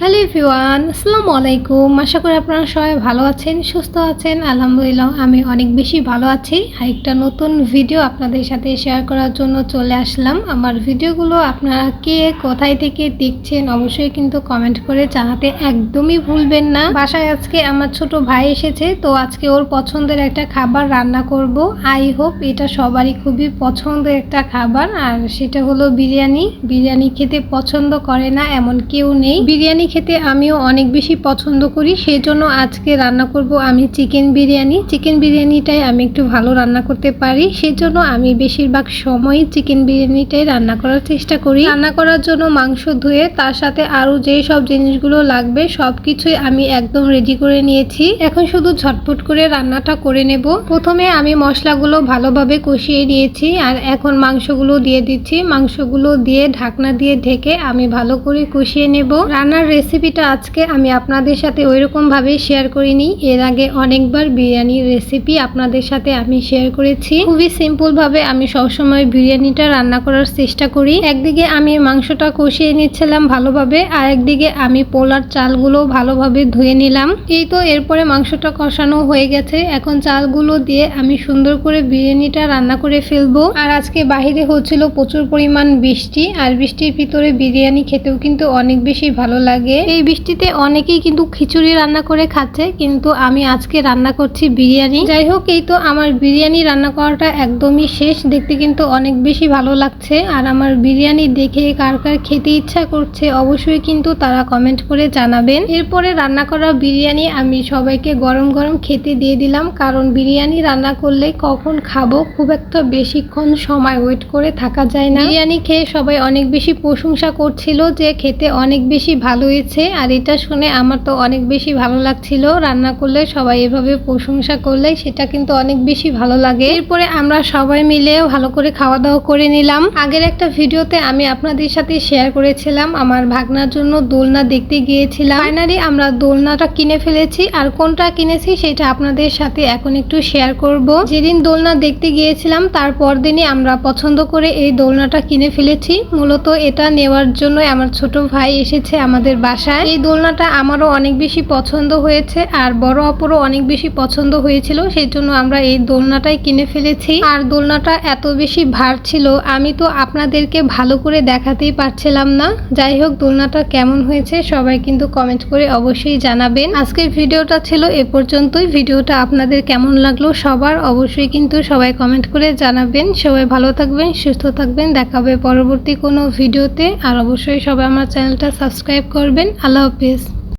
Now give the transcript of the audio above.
Hello everyone, আসসালামু আলাইকুম। আশা করি আপনারা সবাই ভালো আছেন, সুস্থ আছেন। আলহামদুলিল্লাহ, আমি অনেক বেশি ভালো আছি। আরেকটা নতুন ভিডিও আপনাদের সাথে শেয়ার করার জন্য চলে আসলাম। আমার ভিডিওগুলো আপনারা কে কোথায় থেকে দেখছেন, অবশ্যই কিন্তু কমেন্ট করে জানাতে একদমই ভুলবেন না। বাসায় আজকে আমার ছোট ভাই এসেছে, তো আজকে ওর পছন্দের একটা খাবার রান্না করব। আই হোপ এটা সবারই খুবই পছন্দের একটা খাবার। আর সেটা হলো বিরিয়ানি। বিরিয়ানি খেতে পছন্দ করে না, এমন কেউ নেই। বিরিয়ানি খেতে আমিও অনেক বেশি পছন্দ করি সেই জন্য আজকে রান্না করব আমি চিকেন বিরিয়ানি। চিকেন বিরিয়ানিটাই আমি একটু ভালো রান্না করতে পারি সেই জন্য আমি বেশিরভাগ সময়ই চিকেন বিরিয়ানিটাই রান্না করার চেষ্টা করি। রান্না করার জন্য মাংস ধুয়ে, তার সাথে আরও যেই সব জিনিসগুলো লাগবে সব কিছুই আমি একদম রেডি করে নিয়েছি। এখন শুধু ঝটপট করে রান্নাটা করে নেব। প্রথমে আমি মশলাগুলো ভালোভাবে কষিয়ে নিয়েছি, আর এখন মাংসগুলো দিয়ে দিচ্ছি। মাংসগুলো দিয়ে ঢাকনা দিয়ে ঢেকে আমি ভালো করে কষিয়ে নেব। রান্নার রেসিপিটা আজকে আমি আপনাদের সাথে ওইরকম ভাবে শেয়ার করিনি। এর আগে অনেকবার বিরিয়ানির রেসিপি আপনাদের সাথে আমি শেয়ার করেছি। খুবই সিম্পল ভাবে আমি সবসময় বিরিয়ানিটা রান্না করার চেষ্টা করি। একদিকে আমি মাংসটা কষিয়ে নিচ্ছিলাম ভালোভাবে, আর একদিকে আমি পোলার চালগুলো ভালোভাবে ধুয়ে নিলাম। এই তো এরপরে মাংসটা কষানো হয়ে গেছে। এখন চালগুলো দিয়ে আমি সুন্দর করে বিরিয়ানিটা রান্না করে ফেলব। আর আজকে বাহিরে হচ্ছিল প্রচুর পরিমাণ বৃষ্টি, আর বৃষ্টির ভিতরে বিরিয়ানি খেতেও কিন্তু অনেক বেশি ভালো লাগে। এই বৃষ্টিতে অনেকেই কিন্তু খিচুড়ি রান্না করে খাচ্ছে, কিন্তু আমি আজকে রান্না করছি বিরিয়ানি। যাই হোক, এই তো আমার বিরিয়ানি রান্না করাটা একদমই শেষ। দেখতে কিন্তু অনেক বেশি ভালো লাগছে। আর আমার বিরিয়ানি দেখে কার কার খেতে ইচ্ছা করছে, অবশ্যই কিন্তু তারা কমেন্ট করে জানাবেন। এরপরে রান্না করা বিরিয়ানি আমি সবাইকে গরম গরম খেতে দিয়ে দিলাম, কারণ বিরিয়ানি রান্না করলে কখন খাব খুব একটা বেশিক্ষণ সময় ওয়েট করে থাকা যায় না। বিরিয়ানি খেয়ে সবাই অনেক বেশি প্রশংসা করছিল যে খেতে অনেক বেশি ভালো হয়েছে আর এটা শুনে আমার তো অনেক বেশি ভালো লাগছিল। রান্না করলে, সবাই এভাবে প্রশংসা করলে, সেটা কিন্তু অনেক বেশি ভালো লাগে। এরপরে আমরা সবাই মিলে ভালো করে খাওয়া দাওয়া করে নিলাম। আগের একটা ভিডিওতে আমি আপনাদের সাথে শেয়ার করেছিলাম আমার ভাগনার জন্য দোলনা দেখতে গিয়েছিলাম। ফাইনালি আমরা দোলনাটা কিনে ফেলেছি। আর কোনটা কিনেছি সেটা আপনাদের সাথে এখন একটু শেয়ার করব। যেদিন দোলনা দেখতে গিয়েছিলাম তারপর দিনই আমরা পছন্দ করে এই দোলনাটা কিনে ফেলেছি। মূলত এটা নেওয়ার জন্য আমার ছোট ভাই এসেছে আমাদের বাসায়। এই দোলনাটা আমারও অনেক বেশি পছন্দ হয়েছে আর বড় অপরও অনেক বেশি পছন্দ হয়েছিল, সেই জন্য আমরা এই দোলনাটাই কিনে ফেলেছি। আর দোলনাটা এত বেশি ভার ছিল, আমি তো আপনাদেরকে ভালো করে দেখাতেই পারছিলাম না। যাই হোক, দোলনাটা কেমন হয়েছে সবাই কিন্তু কমেন্ট করে অবশ্যই জানাবেন। আজকের ভিডিওটা ছিল এ পর্যন্তই। ভিডিওটা আপনাদের কেমন লাগল সবার অবশ্যই কিন্তু সবাই কমেন্ট করে জানাবেন। সবাই ভালো থাকবেন, সুস্থ থাকবেন। দেখাবে পরবর্তী কোনো ভিডিওতে। আর অবশ্যই সবাই আমার চ্যানেলটা সাবস্ক্রাইব করবেন। আল্লাহ হাফিজ।